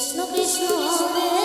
Krishna Krishna Hare